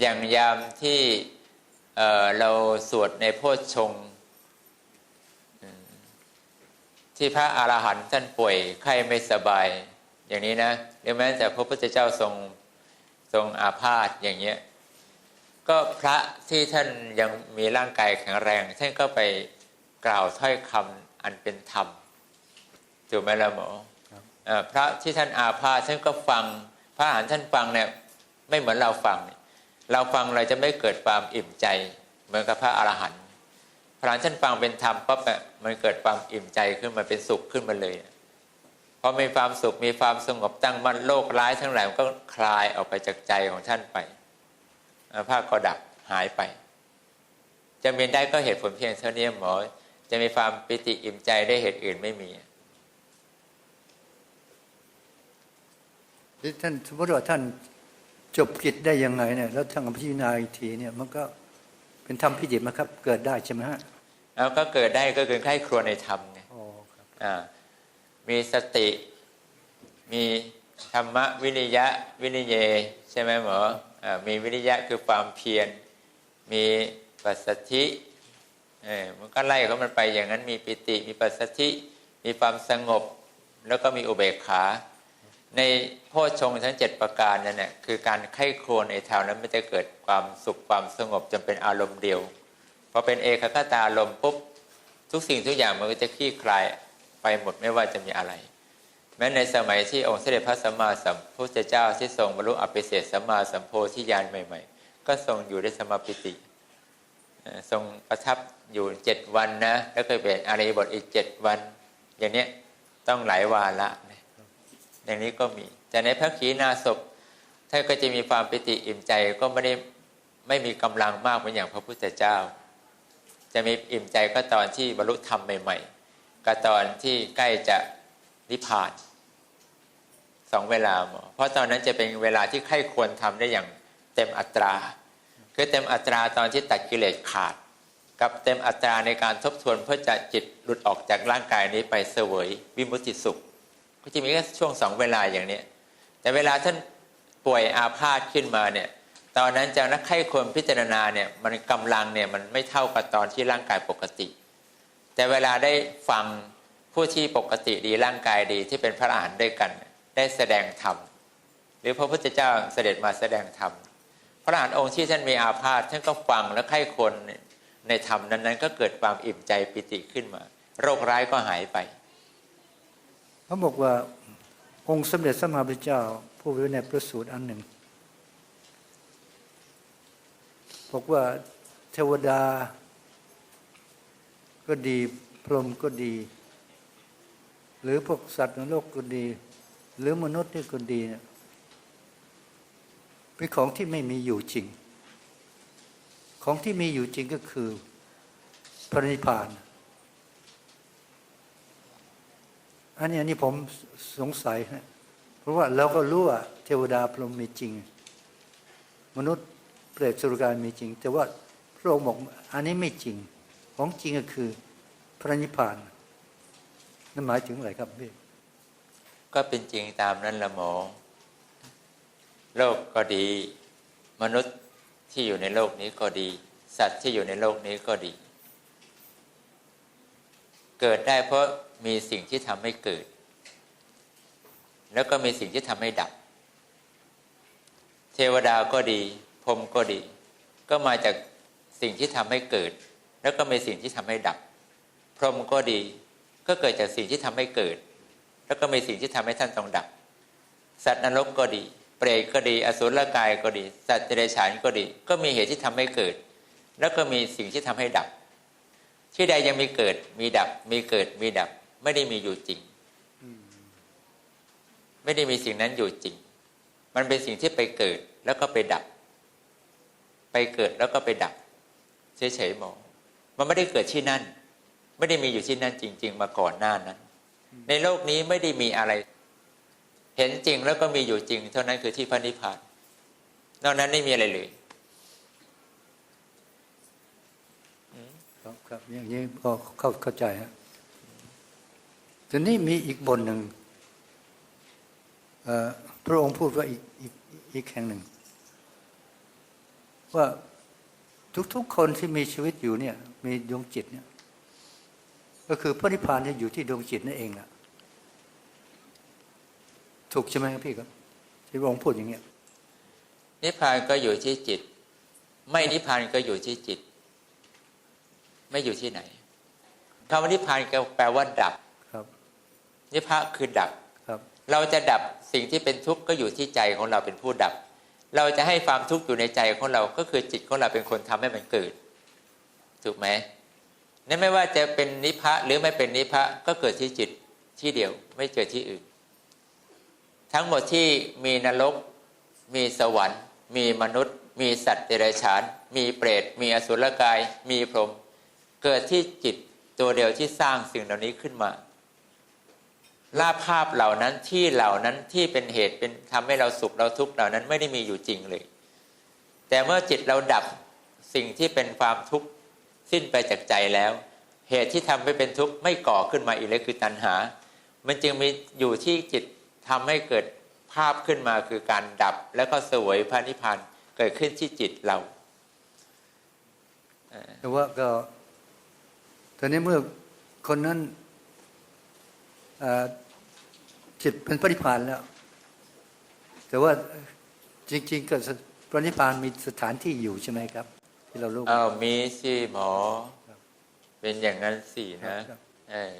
อย่างยามที่เอ่อเราสวดในโพชฌงค์อืมที่พระอรหันต์ท่านป่วยไข้ไม่สบาย อย่างนี้นะหรือแม้แต่พระพุทธเจ้าทรงทรงอาพาธอย่างเงี้ยก็พระที่ท่านยังมีร่างกายแข็งแรงท่านก็ไปกล่าวถ้อยคำอันเป็นธรรมถูกไหมล่ะหมอครับเอ่อพระที่ท่านอาพาธท่านก็ฟังพระอรหันต์ท่านฟังเนี่ยไม่เหมือนเราฟังเนี่ย เราฟังเราจะไม่เกิดความอิ่มใจ เหมือนกับพระอรหันต์พระอรหันต์ท่านฟังเป็นธรรมปั๊บเนี่ยมันเกิดความอิ่มใจขึ้นมาเป็นสุขขึ้นมาเลยพอมีความสุขมีความสงบตั้งมั่นโลกร้ายทั้งหลายมันก็คลายออกไปจากใจของท่านไปภาพก็ดับหายไป จะมีได้ก็เหตุผลเพียงเท่านี้หมอ จะมีความปิติอิ่มใจได้เหตุอื่นไม่มีที่ท่านสมมติว่าท่าน จบกิจได้ยังไงเนี่ยแล้วท่านพิจารณาอีกทีเนี่ยมันก็เป็นธรรมพิจิตรไหมครับ เกิดได้ใช่ไหมฮะแล้วก็เกิดได้ก็คือใคร่ครวญในธรรมไงอ๋อครับอ่ามีสติ มีธรรมวิริยะวิริเย ใช่ไหมหมออ่ามีวิริยะคือความเพียร มีปัสสธิเออมันก็ไล่ของมันไปอย่างนั้นมีปิติ มีปัสสธิ มีความสงบ แล้วก็มีอุเบกขา ในโพชฌงทั้งเจ็ดประการนั่นแหละคือการไข้ครวญในแถวนั้นมันจะเกิดความสุขความสงบจนเป็นอารมณ์เดียวพอเป็นเอกคตาอารมณ์ปุ๊บทุกสิ่งทุกอย่างมันก็จะคลี่คลายไปหมดไม่ว่าจะมีอะไร แม้ในสมัยที่องค์เสด็จพระสัมมาสัมพุทธเจ้าที่ทรงบรรลุอภิเศษสัมมาสัมโพธิญาณใหม่ ๆ ก็ทรงอยู่ในสมาปิติเอ่อทรงประทับอยู่เจ็ดวันนะแล้วก็เป็นอริยบทอีกเจ็ดวัน อย่างเนี้ยต้องหลายวาระนะ อย่างนี้ก็มี แต่ในพระขีณาสพท่านก็จะมีความปิติอิ่มใจก็ไม่ได้ไม่มีกำลังมากเหมือนอย่างพระพุทธเจ้า จะมีอิ่มใจก็ตอนที่บรรลุธรรมใหม่ๆกับตอนที่ใกล้จะนิพพานสองเวลาหมอเพราะตอนนั้นจะเป็นเวลาที่ใครควรทำได้อย่างเต็มอัตรา คือเต็มอัตราตอนที่ตัดกิเลสขาด กับเต็มอัตราในการทบทวนเพื่อจะจิตหลุดออกจากร่างกายนี้ไปเสวยวิมุตติสุข ก็จะมีแค่ช่วงสองเวลาอย่างนี้ แต่เวลาท่านป่วยอาพาธขึ้นมาเนี่ยตอนนั้นจะนักไข้ควรพิจารณาเนี่ยมันกำลังเนี่ยมันไม่เท่ากับตอนที่ร่างกายปกติ แต่เวลาได้ฟังผู้ที่ปกติดีร่างกายดีที่เป็นพระอรหันต์ด้วยกัน ได้แสดงธรรมหรือพระพุทธเจ้าเสด็จมาแสดงธรรมพระอรหันต์องค์ที่ท่านมีอาพาธท่านก็ฟังและไข้ควรในธรรมนั้นๆ ก็เกิดความอิ่มใจปิติขึ้นมา โรคร้ายก็หายไป เขาบอกว่าองค์สมเด็จสมมาพุทธเจ้าผู้ไว้ในพระสูตรอันหนึ่งบอกว่าเทวดา ก็ดีพรหมก็ดี หรือพวกสัตว์ในโลกก็ดี หรือมนุษย์นี่ก็ดีเนี่ยเป็นของที่ไม่มีอยู่จริง ของที่มีอยู่จริงก็คือพระนิพพาน อันนี้อันนี้ผมสงสัยฮะเพราะว่าเราก็รู้ว่าเทวดาพรหมมีจริง มนุษย์เปรตสุรกายมีจริง แต่ว่าพระองค์บอกอันนี้ไม่จริง ของจริงก็คือพระนิพพานนั่นหมายถึงอะไรครับพี่ก็เป็นจริงตามนั้นละหมอ โลกก็ดี มนุษย์ที่อยู่ในโลกนี้ก็ดี สัตว์ที่อยู่ในโลกนี้ก็ดี เกิดได้เพราะ มีสิ่งที่ทำให้เกิด แล้วก็มีสิ่งที่ทำให้ดับ เทวดาก็ดีพรมก็ดี ก็มาจากสิ่งที่ทำให้เกิด แล้วก็มีสิ่งที่ทำให้ดับ พรมก็ดี ก็เกิดจากสิ่งที่ทำให้เกิด แล้วก็มีสิ่งที่ทำให้ท่านต้องดับ สัตว์นรกก็ดี เปรตก็ดี อสุรกายก็ดี สัตว์เดรัจฉานก็ดี ก็มีเหตุที่ทำให้เกิด แล้วก็มีสิ่งที่ทำให้ดับที่ใดยังมีเกิดมีดับมีเกิดมีดับ ไม่ได้มีอยู่จริง ไม่ได้มีสิ่งนั้นอยู่จริง มันเป็นสิ่งที่ไปเกิดแล้วก็ไปดับ ไปเกิดแล้วก็ไปดับเฉยๆหมอมันไม่ได้เกิดที่นั่น ไม่ได้มีอยู่ที่นั่นจริง ๆ มาก่อนหน้านั้น ในโลกนี้ไม่ได้มีอะไร เห็นจริงแล้วก็มีอยู่จริง เท่านั้นคือที่พระนิพพานนอกนั้นไม่มีอะไรเลยครับครับอย่างนี้พอเข้าเข้าใจฮะ ทีนี้มีอีกบทหนึ่งพระองค์พูดว่าอีกอีกอีกแห่งหนึ่ง ว่าทุกๆคนที่มีชีวิตอยู่เนี่ย มีดวงจิตเนี่ย ก็คือพระนิพพานเนี่ยอยู่ที่ดวงจิตนั่นเองแหละถูกใช่ไหมครับพี่ครับที่พระองค์พูดอย่างเงี้ยนิพพานก็อยู่ที่จิต ไม่นิพพานก็อยู่ที่จิต ไม่อยู่ที่ไหนคำว่านิพพานก็แปลว่าดับ นิพพานคือดับครับ เราจะดับสิ่งที่เป็นทุกข์ก็อยู่ที่ใจของเราเป็นผู้ดับ เราจะให้ความทุกข์อยู่ในใจของเราก็คือจิตของเราเป็นคนทำให้มันเกิด ถูกไหมนั่นไม่ว่าจะเป็นนิพพะหรือไม่เป็นนิพพะก็เกิดที่จิตที่เดียวไม่เกิดที่อื่น ทั้งหมดที่มีนรก มีสวรรค์ มีมนุษย์ มีสัตว์เดรัจฉาน มีเปรต มีอสุรกาย มีพรหมเกิดที่จิตตัวเดียวที่สร้างสิ่งเหล่านี้ขึ้นมา ลาภาพเหล่านั้นที่เหล่านั้นที่เป็นเหตุเป็นทำให้เราสุขเราทุกข์เหล่านั้นไม่ได้มีอยู่จริงเลย แต่เมื่อจิตเราดับสิ่งที่เป็นความทุกข์สิ้นไปจากใจแล้ว เหตุที่ทำให้เป็นทุกข์ไม่ก่อขึ้นมาอีกเลยคือตัณหา มันจึงมีอยู่ที่จิตทำให้เกิดภาพขึ้นมาคือการดับแล้วก็สวยพระนิพพานเกิดขึ้นที่จิตเราแต่ว่าก็ตอนนี้เมื่อคนนั้น จิตเป็นปริพานแล้ว แต่ว่าจริง ๆ ก็สปริพานมีสถานที่อยู่ใช่ไหมครับ ที่เรารู้อ้าวมีสิหมอ เป็นอย่างนั้นสินะครับเออ